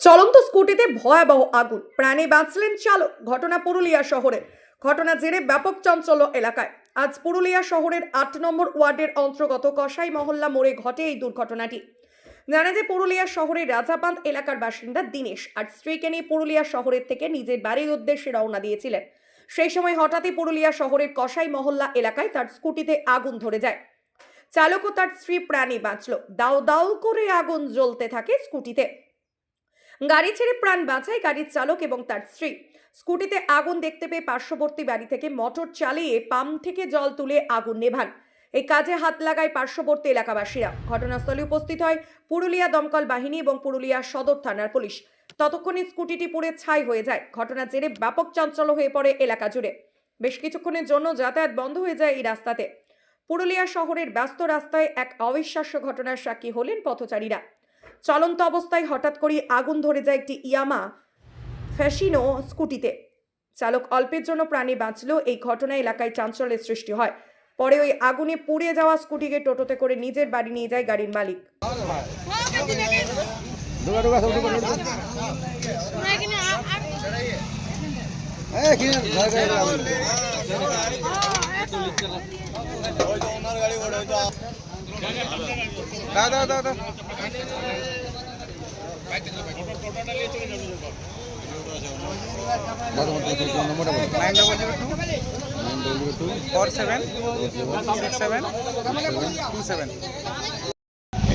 চলন্ত স্কুটিতে ভয়াবহ আগুন। প্রাণে বাঁচলেন চালক, ঘটনা পুরুলিয়া শহরে ঘটনা জেরে ব্যাপক চাঞ্চল্য এলাকায়। আজ পুরুলিয়া শহরের আট নম্বর ওয়ার্ডের অন্তর্গত কসাই মহল্লা মোড়ে ঘটে এই দুর্ঘটনাটি। জানা যে পুরুলিয়া শহরের রাজাপান্থ এলাকার বাসিন্দা দিনেশ আর স্ত্রীকে নিয়ে পুরুলিয়া শহরের থেকে নিজের বাড়ির উদ্দেশ্যে রওনা দিয়েছিলেন। সেই সময় হঠাৎই পুরুলিয়া শহরের কসাই মহল্লা এলাকায় তার স্কুটিতে আগুন ধরে যায়। চালক ও তার স্ত্রী প্রাণী বাঁচল। দাউ দাউ করে আগুন জ্বলতে থাকে স্কুটিতে। গাড়ি ছেড়ে প্রাণ বাঁচায় গাড়ির চালক এবং তার স্ত্রী। স্কুটিতে আগুন দেখতে পেয়ে পার্শ্ববর্তী বাড়ি থেকে মোটর চালিয়ে পাম্প থেকে জল তুলে আগুন নেভান। এই কাজে হাত লাগায় পার্শ্ববর্তী এলাকাবাসীরা। ঘটনাস্থলে উপস্থিত হয় পুরুলিয়া দমকল বাহিনী এবং পুরুলিয়া সদর থানার পুলিশ। ততক্ষণে স্কুটিটি পুড়ে ছাই হয়ে যায়। ঘটনার জেরে ব্যাপক চাঞ্চল্য হয়ে পড়ে এলাকা জুড়ে। বেশ কিছুক্ষণের জন্য যাতায়াত বন্ধ হয়ে যায় এই রাস্তাতে। পুরুলিয়া শহরের ব্যস্ত রাস্তায় এক অবিশ্বাস্য ঘটনার সাক্ষী হলেন পথচারীরা। চলন্ত অবস্থায় হঠাৎ করে আগুন ধরে যায় একটি ইয়ামা ফ্যাশিনো স্কুটিতে চালক অল্পের জন্য প্রাণী বাঁচলেও এই ঘটনা এলাকায় চাঞ্চল্যের সৃষ্টি হয় পরে ওই আগুনে পুড়ে যাওয়া স্কুটিকে টোটোতে করে নিজের বাড়ি নিয়ে যায় গাড়ির মালিক দাও দাও দাও দাও। Nine double zero two four seven six seven two seven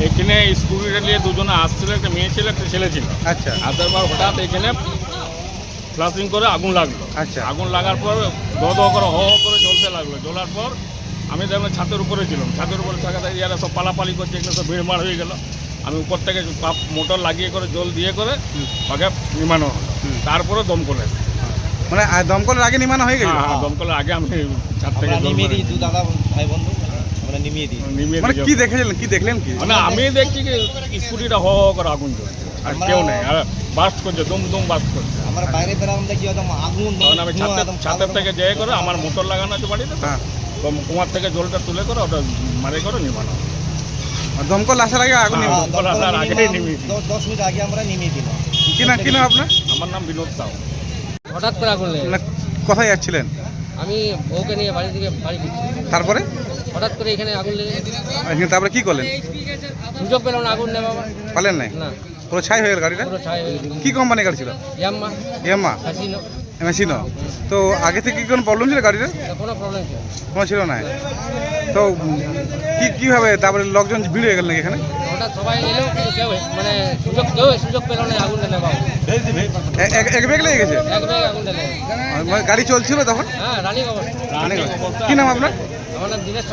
এখানে স্কুটিটা নিয়ে দুজনে আসছিল একটা মেয়ে ছিল একটা ছেলে ছিল। আচ্ছা। আসার পর হঠাৎ এখানে ফ্লাশিং করে আগুন লাগল। আচ্ছা। আগুন লাগার পর দ দ করে হ হ করে জ্বলতে লাগল। জ্বলার পর আমি দেখলাম ছাদের উপরে ছিলাম। ছাদের উপরে থাকাতে ইয়ারা সব পালাপালি করছে এখানে সব ভিড়মার হয়ে গেল। আমি উপর থেকে পাপ মোটর লাগিয়ে করে জল দিয়ে করে ওকে নিমানো হলো। তারপরে দমকলে মানে দমকলের আগে নিমানো হয়ে গেল হ্যাঁ হ্যাঁ, দমকলের আগে আমি ছাদ থেকে নিমিয়ে দিই দু দাদা ভাই বন্ধু নিমিয়ে দিই। নিমিয়ে মানে কি দেখেছিলেন কি দেখলেন কি? মানে আমি দেখছি কি স্কুটিটা হ হ করে আগুন জ্বলছে। আর কেউ নেই আর বাস্ট করছে দুম দুম বাস্ট করছে। আমরা বাইরে বেরালাম দেখি একদম আগুন তখন আমি ছাদের থেকে যেয়ে করে আমার মোটর লাগানো আছে বাড়িতে হ্যাঁ। তো কুমার থেকে জলটা তুলে করে ওটা মারে করে নিবানো দমকল আসার আগে আগুন হ্যাঁ। দমকল আসার দিই। দশ- দশ মিনিট আগে আমরা নিমিয়ে দিলাম। কি আপনার? আমার নাম বিনোদ সাউ। হঠাৎ করে আগুন লেগে কোথায় যাচ্ছিলেন? আমি বউকে নিয়ে বাড়ি থেকে বাড়ি তারপরে? হঠাৎ করে এখানে আগুন লেগে এখানে তারপরে কি করলেন? সুযোগ পেলাম না আগুন নেওয়া পালেন নাই? না। পুরো ছাই হয়ে গেল গাড়িটা? পুরো ছাই হয়ে কি কোম্পানি গাড়ি ছিল? ইয়াম্মা। ইয়াম্মা? হাসিনো মেশিনো তো আগে থেকে কি কোনো প্রবলেম ছিল গাড়িটার কোনো প্রবলেম ছিল। না। কোনো ছিল না। তো কি কীভাবে? তারপরে লোকজন ভিড় হয়ে গেল নাকি এখানে? হঠাৎ সবাই এলেও কেউ মানে সুযোগ কেউ সুযোগ পেল না আগুন নেওয়া এক- বেগ লেগে গেছে? এক ব্যাগ লেগে মানে গাড়ি চলছিল তখন? হ্যাঁ কি নাম আপনার? আমার নাম দিনেশ